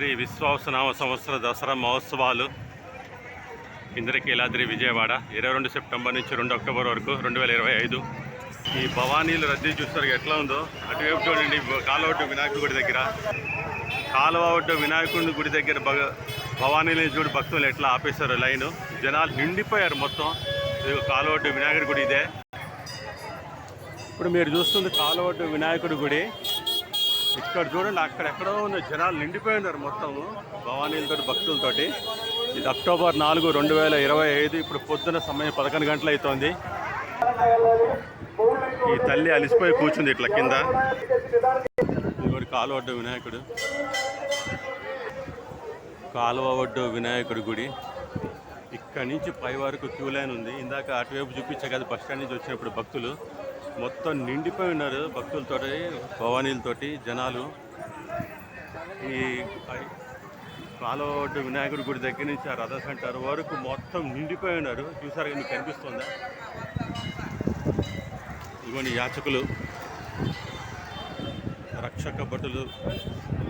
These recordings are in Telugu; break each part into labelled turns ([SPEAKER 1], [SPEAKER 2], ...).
[SPEAKER 1] శ్రీ విశ్వాసనామ సంవత్సర దసరా మహోత్సవాలు ఇంద్రకీలాద్రి విజయవాడ. ఇరవై రెండు సెప్టెంబర్ నుంచి రెండు అక్టోబర్ వరకు రెండు వేల ఇరవై ఐదు. ఈ భవానీలు రద్దీ చూస్తారు ఎట్లా ఉందో? అటువైపు చూడండి కాలువడ్డు వినాయకుడి గుడి దగ్గర. కాలువ ఒడ్డు వినాయకుడి గుడి దగ్గర భగ భవానీని చూడు భక్తులు ఎట్లా ఆపేశారు లైను. జనాలు నిండిపోయారు మొత్తం. ఇది కాలువడ్డు వినాయకుడి గుడి ఇదే. ఇప్పుడు మీరు చూస్తుంది కాలువడ్డు వినాయకుడి గుడి. ఇక్కడ చూడండి అక్కడెక్కడో ఉన్న జనాలు నిండిపోయి ఉన్నారు మొత్తం భవానీలతో భక్తులతోటి. ఇది అక్టోబర్ నాలుగు రెండు వేల ఇరవై ఐదు. ఇప్పుడు పొద్దున సమయం పదకొండు గంటలు అవుతోంది. ఈ తల్లి అలిసిపోయి కూర్చుంది ఇట్లా కింద. ఇదిగోటి కాలువ ఒడ్డు వినాయకుడు. కాలువ ఒడ్డు వినాయకుడి గుడి. ఇక్కడ నుంచి పై వరకు క్యూ లైన్ ఉంది. ఇందాక అటువైపు చూపించే కదా బస్ స్టాండ్ నుంచి వచ్చినప్పుడు భక్తులు. మొత్తం నిండిపోయి ఉన్నారు భక్తులతోటి భవానీలతోటి జనాలు. ఈ పై- ఒడ్డు వినాయకుడి గుడి దగ్గర నుంచి ఆ రథ సెంటర్ వరకు మొత్తం నిండిపోయి ఉన్నారు. చూసారు మీకు కనిపిస్తుందా? ఇవన్నీ యాచకులు. రక్షక భటులు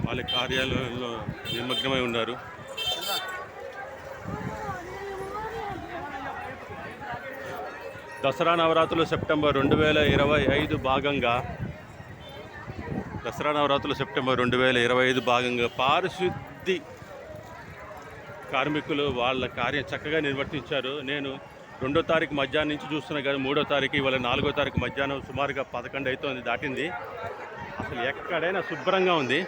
[SPEAKER 1] వాళ్ళ కార్యాలయంలో నిమగ్నమై ఉన్నారు. దసరా నవరాత్రులు సెప్టెంబర్ రెండు వేల ఇరవై ఐదు భాగంగా దసరా నవరాత్రులు సెప్టెంబర్ రెండు వేల ఇరవై ఐదు భాగంగా పారిశుద్ధి కార్మికులు వాళ్ళ కార్యం చక్కగా నిర్వర్తించారు. నేను రెండో తారీఖు మధ్యాహ్నం నుంచి చూస్తున్నా కానీ మూడో తారీఖు ఇవాళ నాలుగో తారీఖు మధ్యాహ్నం సుమారుగా పదకొండు అవుతుంది దాటింది. అసలు ఎక్కడైనా శుభ్రంగా ఉంది.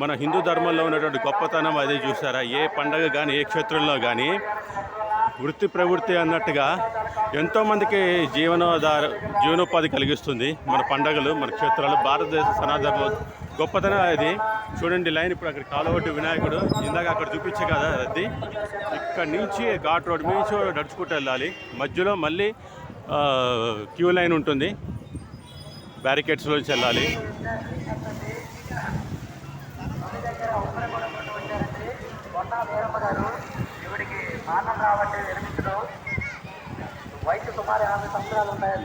[SPEAKER 1] మన హిందూ ధర్మంలో ఉన్నటువంటి గొప్పతనం అదే చూసారా? ఏ పండగ కానీ ఏ క్షేత్రంలో కానీ వృత్తి ప్రవృత్తి అన్నట్టుగా ఎంతోమందికి జీవనోధార జీవనోపాధి కలిగిస్తుంది. మన పండగలు మన క్షేత్రాలు భారతదేశ సనాతన గొప్పతనం అది. చూడండి లైన్ ఇప్పుడు అక్కడ కాలవట్టి వినాయకుడు. ఇందాక అక్కడ చూపించే కదా అది. ఇక్కడ నుంచి ఘాట్ రోడ్ నుంచి నడుచుకుంటూ వెళ్ళాలి. మధ్యలో మళ్ళీ క్యూ లైన్ ఉంటుంది. బ్యారికేడ్స్లోంచి వెళ్ళాలి.
[SPEAKER 2] కొన్నా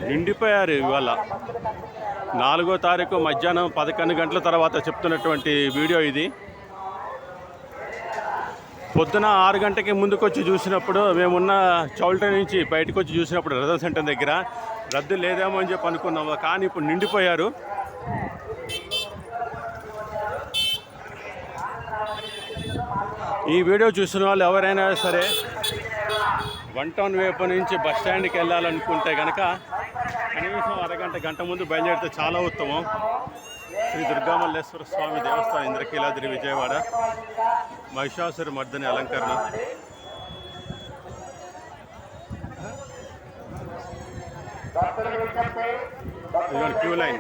[SPEAKER 1] నిండిపోయారు ఇవాళ. నాలుగో తారీఖు మధ్యాహ్నం పదకొండు గంటల తర్వాత చెప్తున్నటువంటి వీడియో ఇది. పొద్దున ఆరు గంటకి ముందుకొచ్చి చూసినప్పుడు మేమున్న చౌల్ట నుంచి బయటకు వచ్చి చూసినప్పుడు రథ సెంటర్ దగ్గర రద్దు లేదేమో అని చెప్పి అనుకున్నాము కానీ ఇప్పుడు నిండిపోయారు. ఈ వీడియో చూసిన వాళ్ళు ఎవరైనా సరే వన్ టౌన్ వైపు నుంచి బస్ స్టాండ్కి వెళ్ళాలనుకుంటే కనుక కనీసం అరగంట గంట ముందు బయలుదేరితే చాలా ఉత్తమం. శ్రీ దుర్గామల్లేశ్వర స్వామి దేవస్థానం ఇంద్రకీలాద్రి విజయవాడ. మహిషాసుర మర్దని అలంకరణ. ఇదిగోండి క్యూ లైన్.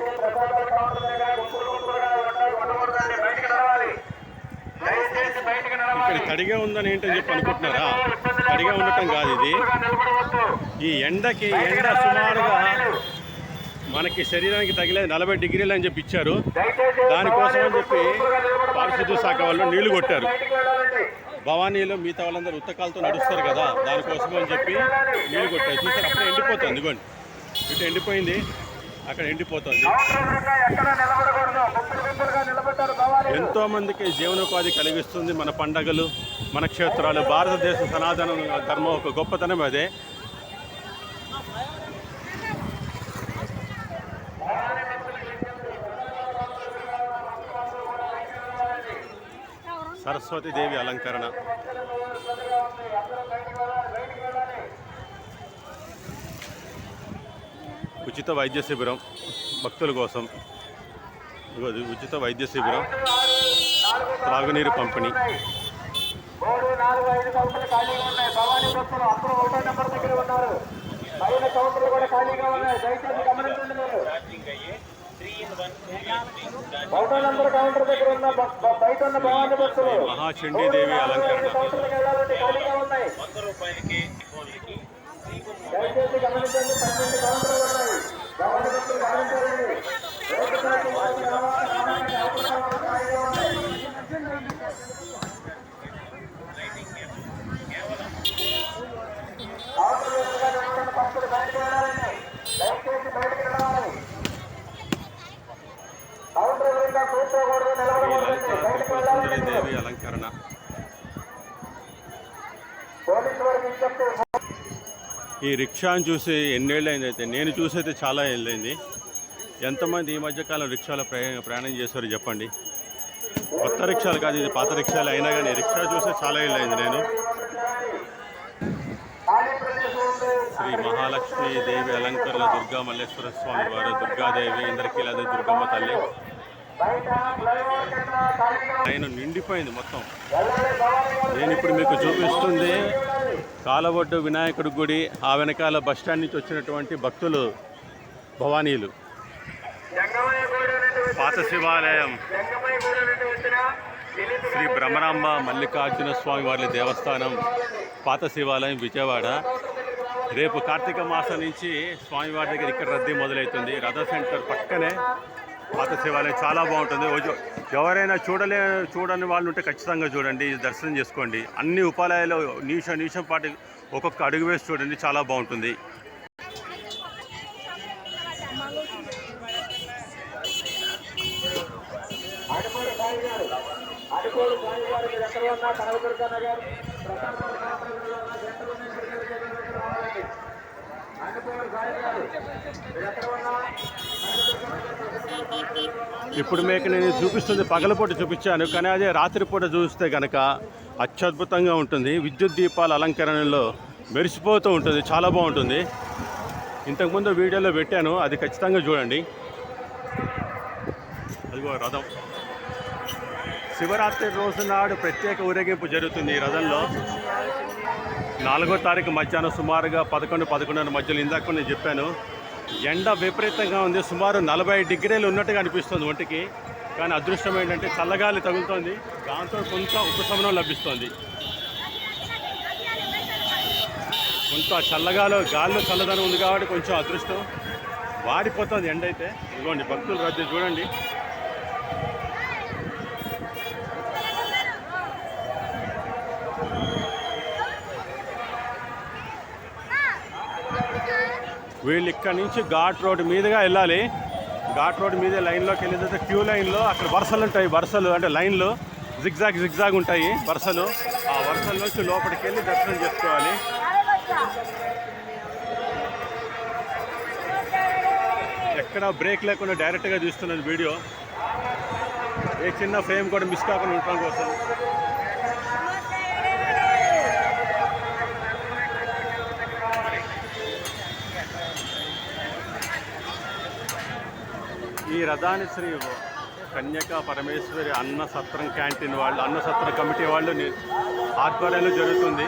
[SPEAKER 1] ఇక్కడ తడిగా ఉందని ఏంటని చెప్పి అనుకుంటున్నారా? తడిగా ఉండటం కాదు ఇది. ఈ ఎండకి ఎండ సుమారుగా మనకి శరీరానికి తగిలేదు నలభై డిగ్రీలు అని చెప్పి ఇచ్చారు. దానికోసం అని చెప్పి పారిశుద్ధ్య శాఖ వాళ్ళు నీళ్ళు కొట్టారు. భవానీలో మిగతా వాళ్ళందరూ ఉత్తకాలతో నడుస్తారు కదా దానికోసం అని చెప్పి నీళ్ళు కొట్టారు. చూసారు అప్పుడే ఎండిపోతుంది ఇదిగోండి. ఇటు ఎండిపోయింది. అక్కడ ఎండిపోతుంది. ఎంతో మందికి జీవనోపాధి కలిగిస్తుంది మన పండగలు మన క్షేత్రాలు. భారతదేశ సనాతన ధర్మం ఒక గొప్పతనం అదే. సరస్వతి దేవి అలంకరణ. ఉచిత వైద్య శిబిరం భక్తుల కోసం. ఉచిత వైద్య శిబిరం. త్రాగునీరు పంపిణీ.
[SPEAKER 2] మూడు నాలుగు ఐదు కౌంటర్లు ఖాళీగా ఉన్నాయి. భవానీ భక్తులు అందరూ ఒకటో నెంబర్ దగ్గర ఉన్నారు. పైన కౌంటర్లు కూడా ఖాళీగా ఉన్నాయి. దయచేసి గమనించండి మీరు. ఒకటో నెంబర్ కౌంటర్ దగ్గర ఉన్న బ- బ- బయట ఉన్న భవానీ భక్తులు.
[SPEAKER 1] మహాచండీదేవి అలంకరణ
[SPEAKER 2] కౌంటర్లకు వెళ్ళాలంటే ఖాళీగా ఉన్నాయి. దయచేసి గమనించండి పన్నెండు కౌంటర్లు ఉన్నాయి భవానీ భక్తులు గమనించాలండి రోడ్డు పైకి వారికి రావాలి, రావడానికి అవకాశాలు ఖాళీగా ఉన్నాయి అవతల వైపుగా నిలబడిన భక్తులు బయటకు వెళ్ళాలండి దయచేసి బయటకు రావాలి కౌంటర్ ఎదురుగా కూర్చోకూడదు నిలబడకూడదండి బయటకు వెళ్ళాలండి
[SPEAKER 1] దుర్గాదేవి అలంకరణ
[SPEAKER 2] పోలీసు వారికి విజ్ఞప్తి
[SPEAKER 1] ఈ రిక్షాను చూసి ఎన్నేళ్ళు అయింది అయితే నేను చూసైతే చాలా ఏళ్ళైంది. ఎంతమంది ఈ మధ్యకాలం రిక్షాలో ప్రయా ప్రయాణం చేశారు చెప్పండి. కొత్త రిక్షాలు కాదు ఇది పాత రిక్షాలు. అయినా కానీ రిక్షా చూసే చాలా ఏళ్ళైంది అయింది నేను. శ్రీ మహాలక్ష్మి దేవి అలంకరణ దుర్గా మల్లేశ్వర స్వామి వారు దుర్గాదేవి ఇంద్రకీలాది దుర్గమ్మ తల్లి. ఆయన నిండిపోయింది మొత్తం. నేను ఇప్పుడు మీకు చూపిస్తుంది కాలవొడ్డు వినాయకుడి గుడి ఆ వెనకాల బస్ స్టాండ్ నుంచి వచ్చినటువంటి భక్తులు భవానీలు. పాత శివాలయం. శ్రీ బ్రహ్మరాంబ మల్లికార్జున స్వామి వారి దేవస్థానం పాత శివాలయం విజయవాడ. రేపు కార్తీక మాసం నుంచి స్వామివారి దగ్గర ఇక్కడ రద్దీ మొదలవుతుంది. రథ సెంటర్ పక్కనే పాత శివాలయం చాలా బాగుంటుంది. ఎవరైనా చూడలే చూడని వాళ్ళు ఉంటే ఖచ్చితంగా చూడండి దర్శనం చేసుకోండి. అన్ని ఉపాలయాలు నిమిషం నిమిషం పాటు ఒక్కొక్క అడుగు వేసి చూడండి చాలా బాగుంటుంది.
[SPEAKER 2] అడుకోడు సాయి గారు అడుకోడు సాయి గారు మీరు ఎక్కడ ఉన్నా కనకదుర్గ నగర్ ప్రశాంత్ కాంప్లెక్స్లో ఉన్న జంటలు రావాలండి అడుకోడు సాయి గారు మీరు ఎక్కడ ఉన్నా
[SPEAKER 1] ఇప్పుడు మీకు నేను చూపిస్తుంది పగలపూట చూపించాను కానీ అదే రాత్రిపూట చూస్తే కనుక అత్యద్భుతంగా ఉంటుంది. విద్యుత్ దీపాల అలంకరణలో మెరిసిపోతూ ఉంటుంది చాలా బాగుంటుంది. ఇంతకుముందు వీడియోలో పెట్టాను అది ఖచ్చితంగా చూడండి. అదిగో రథం. శివరాత్రి రోజు నాడు ప్రత్యేక ఊరేగింపు జరుగుతుంది ఈ రథంలో. నాలుగో తారీఖు మధ్యాహ్నం సుమారుగా పదకొండు పదకొండున్నర మధ్యలో ఇందాక నేను చెప్పాను. ఎండ విపరీతంగా ఉంది. సుమారు నలభై డిగ్రీలు ఉన్నట్టుగా అనిపిస్తుంది ఒంటికి. కానీ అదృష్టం ఏంటంటే చల్లగాలి తగులుతోంది. దాంతో కొంత ఉపశమనం లభిస్తుంది. కొంత చల్లగాలో గాల్లో చల్లదనం ఉంది కాబట్టి కొంచెం అదృష్టం. వాడిపోతుంది ఎండ అయితే ఇదిగోండి భక్తులు రద్దీ చూడండి. వీళ్ళు ఇక్కడ నుంచి ఘాట్ రోడ్ మీదుగా వెళ్ళాలి. ఘాట్ రోడ్ మీదే లైన్లోకి వెళ్ళేదైతే క్యూ లైన్లో అక్కడ వరుసలు ఉంటాయి. వరుసలు అంటే లైన్లు జిగ్జాగ్ జిగ్జాగ్ ఉంటాయి వరుసలు. ఆ వరుసల నుంచి లోపలికి వెళ్ళి దర్శనం చేసుకోవాలి. ఎక్కడ బ్రేక్ లేకుండా డైరెక్ట్గా చూస్తున్నాను వీడియో. ఏ చిన్న ఫ్రేమ్ కూడా మిస్ కాకుండా ఉండటం కోసం. ఈ రథాని శ్రీ కన్యకా పరమేశ్వరి అన్న సత్రం క్యాంటీన్ వాళ్ళు అన్న సత్రం కమిటీ వాళ్ళు ఆధ్వర్యంలో జరుగుతుంది.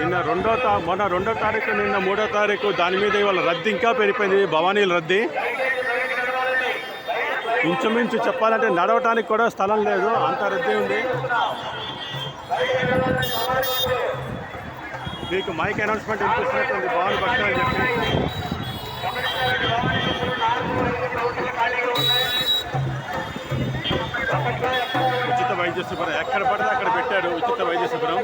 [SPEAKER 1] నిన్న రెండో తా మొన్న రెండో తారీఖు నిన్న మూడో తారీఖు దాని మీద ఇవాళ రద్దీ ఇంకా పెరిగిపోయింది. భవానీల రద్దీ. ఇంచుమించు చెప్పాలంటే నడవటానికి కూడా స్థలం లేదు. అంత రద్దీ ఉంది. మీకు మైక్ అనౌన్స్మెంట్ వినిపిస్తున్నట్టుంది బాగుంది భక్తులు అని చెప్పి. ఉచిత వైద్య శిబిరం ఎక్కడ పడితే అక్కడ పెట్టారు ఉచిత వైద్య శిబిరం.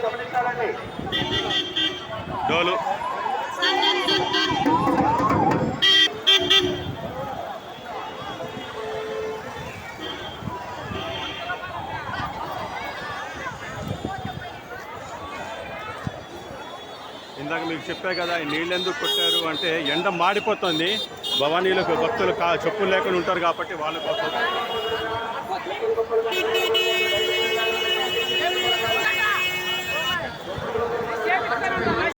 [SPEAKER 1] డోలు. ఇందాక మీకు చెప్పా కదా ఈ నీళ్ళు ఎందుకు కొట్టారు అంటే ఎండ మాడిపోతుంది. భవానీలకు భక్తులు కా చెప్పులు లేకుండా ఉంటారు కాబట్టి వాళ్ళ కోసం.